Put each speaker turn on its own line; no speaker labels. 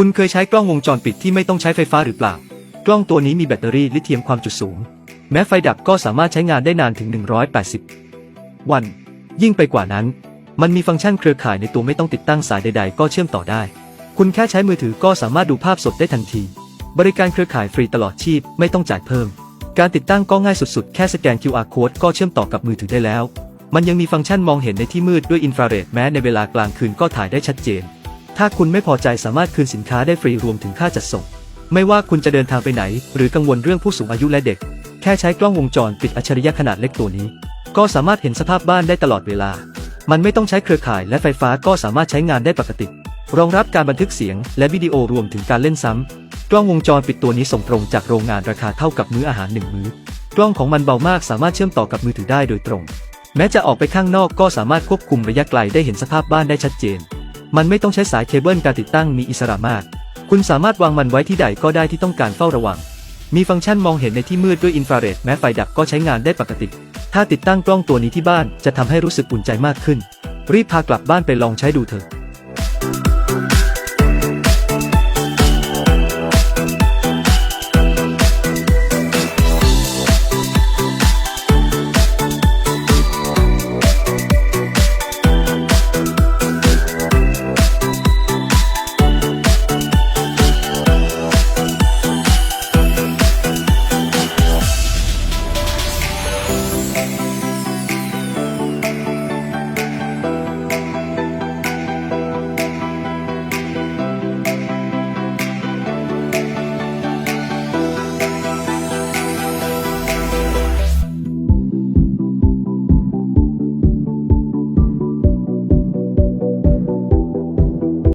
คุณเคยใช้กล้องวงจรปิดที่ไม่ต้องใช้ไฟฟ้าหรือเปล่า กล้องตัวนี้มีแบตเตอรี่ลิเธียมความจุสูง แม้ไฟดับก็สามารถใช้งานได้นานถึง 180 วัน ยิ่งไปกว่านั้น มันมีฟังก์ชันเครือข่ายในตัวไม่ต้องติดตั้งสายใด ๆ ก็เชื่อมต่อได้ คุณแค่ใช้มือถือก็สามารถดูภาพสดได้ทันที บริการเครือข่ายฟรีตลอดชีพไม่ต้องจ่ายเพิ่ม การติดตั้งก็ง่ายสุดๆ แค่สแกน QR code ก็เชื่อมต่อกับมือถือได้แล้ว มันยังมีฟังก์ชันมองเห็นในที่มืดด้วยอินฟราเรดแม้ในเวลากลางคืนก็ถ่ายได้ชัดเจน ถ้าคุณไม่พอใจสามารถคืนสินค้าได้ฟรีรวมถึงค่าจัดส่ง ไม่ว่าคุณจะเดินทางไปไหน หรือกังวลเรื่องผู้สูงอายุและเด็ก แค่ใช้กล้องวงจรปิดอัจฉริยะขนาดเล็กตัวนี้ ก็สามารถเห็นสภาพบ้านได้ตลอดเวลา มันไม่ต้องใช้เครือข่ายและไฟฟ้าก็สามารถใช้งานได้ปกติ รองรับการบันทึกเสียง และวิดีโอรวมถึงการเล่นซ้ำ กล้องวงจรปิดตัวนี้ส่งตรงจากโรงงานราคาเท่ากับมื้ออาหารหนึ่งมื้อ กล้องของมันเบามากสามารถเชื่อมต่อกับมือถือได้โดยตรง แม้จะออกไปข้างนอกก็สามารถควบคุมระยะไกลได้เห็นสภาพบ้านได้ชัดเจน มันไม่ต้องใช้สายเคเบิลการติดตั้งมีอิสระมาก คุณสามารถวางมันไว้ที่ใดก็ได้ที่ต้องการเฝ้าระวัง มีฟังก์ชันมองเห็นในที่มืดด้วยอินฟราเรดแม้ไฟดับก็ใช้งานได้ปกติ ถ้าติดตั้งกล้องตัวนี้ที่บ้านจะทำให้รู้สึกอุ่นใจมากขึ้น รีบพากลับบ้านไปลองใช้ดูเถอะ